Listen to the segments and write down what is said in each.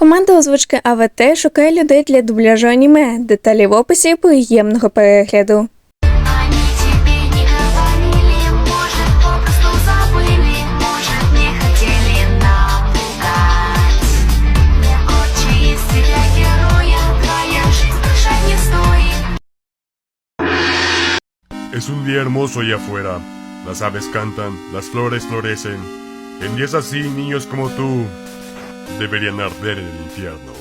Команда озвучки АВТ шукає людей для дубляжу аніме. Деталі в описі приємного перегляду. Es un día hermoso allá afuera. Las aves cantan, las flores florecen. En días así, niños como tú deberían arder en el infierno.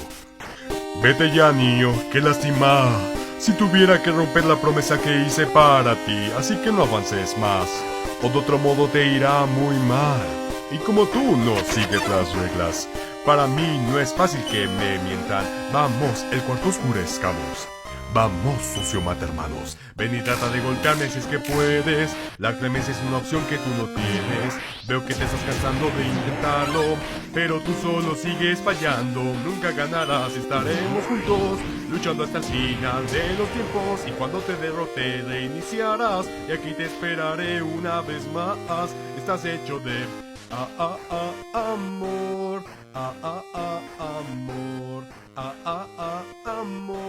Vete ya, niño, qué lástima. Si tuviera que romper la promesa que hice para ti, así que no avances más. O de otro modo te irá muy mal. Y como tú no sigues las reglas, para mí no es fácil que me mientan. Vamos, el cuarto oscurezcamos. Vamos, socio mata hermanos. Ven y trata de golpearme si es que puedes. La clemencia es una opción que tú no tienes. Veo que te estás cansando de intentarlo. Pero tú solo sigues fallando. Nunca ganarás, estaremos juntos. Luchando hasta el final de los tiempos. Y cuando te derrote, reiniciarás. Y aquí te esperaré una vez más. Estás hecho de ah, ah, ah, amor. Ah, ah, ah, amor. Ah, ah, ah, amor.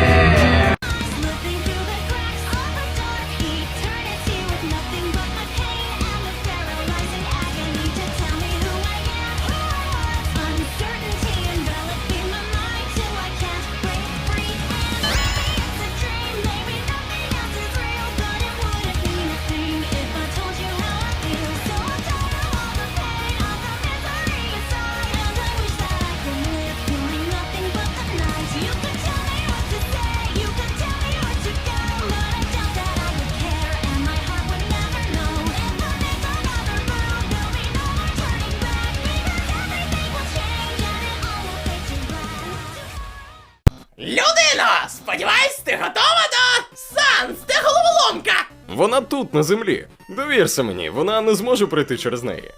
Людино! Сподіваюсь, ти готова до Санс, де головоломка! Вона тут, на землі. Довірся мені, вона не зможе пройти через неї.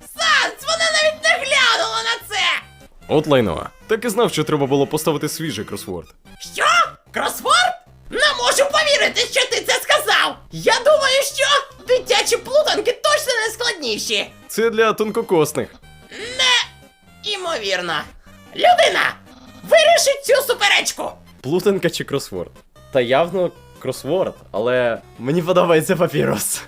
Санс, вона навіть не глянула на це! От лайно. Так і знав, що треба було поставити свіжий кросворд. Що? Кросворд? Не можу повірити, що ти це сказав! Я думаю, що дитячі плутанки точно не складніші. Це для тонкокосних. Не імовірно. Людина! Вирішить цю суперечку! Плутанка чи кросворд? Та явно кросворд, але мені подобається папірос.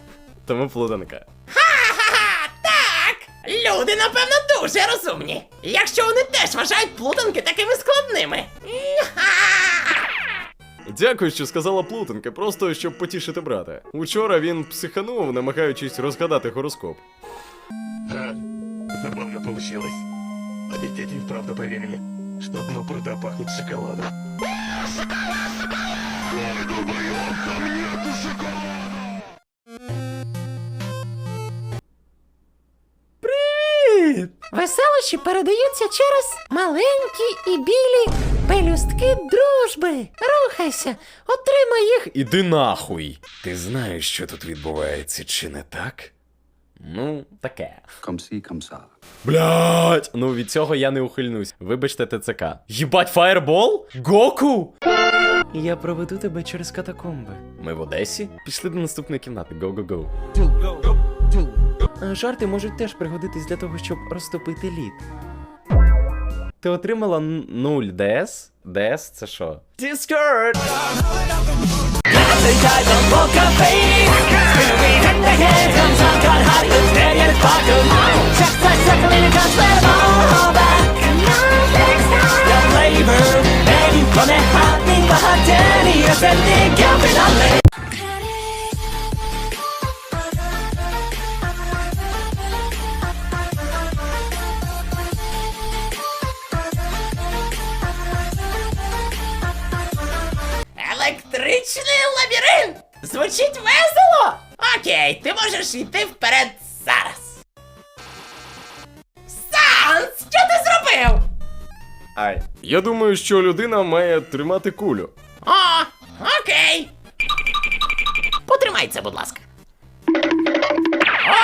Тому плутанка. Ха-ха-ха! Так! Люди, напевно, дуже розумні. Якщо вони теж вважають плутанки такими складними. Дякую, що сказала плутанка, просто щоб потішити брата. Учора він психанув, намагаючись розгадати гороскоп. Забавно получилось. А ведь дети и вправду поверили, что дно пруда пахнет шоколадом. Веселощі передаються через маленькі і білі пелюстки дружби. Рухайся, отримай їх. Іди нахуй. Ти знаєш, що тут відбувається, чи не так? Ну, таке. Comme ci. Блять! Ну від цього я не ухильнусь. Вибачте, ТЦК. Їбать, фаєрбол? Гоку? Я проведу тебе через катакомби. Ми в Одесі? Пішли до наступної кімнати. Го-го-го. Е, Жарти можуть теж пригодитись для того, щоб розтопити лід. Ти отримала н- 0 ДС? ДС це що? Discord! Електричний лабіринт! Звучить весело! Окей, ти можеш йти вперед зараз. Санс, що ти Ай. Я думаю, що людина має тримати кулю. О, окей. Потримай це, будь ласка.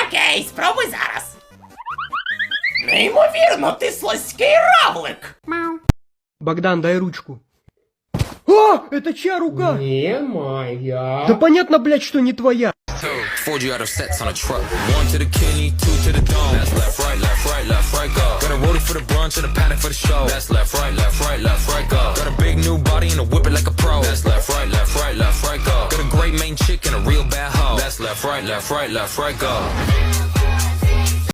Окей, спробуй зараз. Неймовірно, ти слизький равлик. Богдан, дай ручку. О, это чья рука? Не моя. Да понятно, блядь, что не твоя. Ford you out of sets on a truck. One to the kidney, two to the dome. That's left, right, left, right, left, right, go. Got a rollie for the brunch and a panic for the show. That's left, right, left, right, left, right, go. Got a big new body and a whip it like a pro. That's left, right, left, right, left, right, go. Got a great main chick and a real bad hoe. That's left, right, left, right, left, right, go.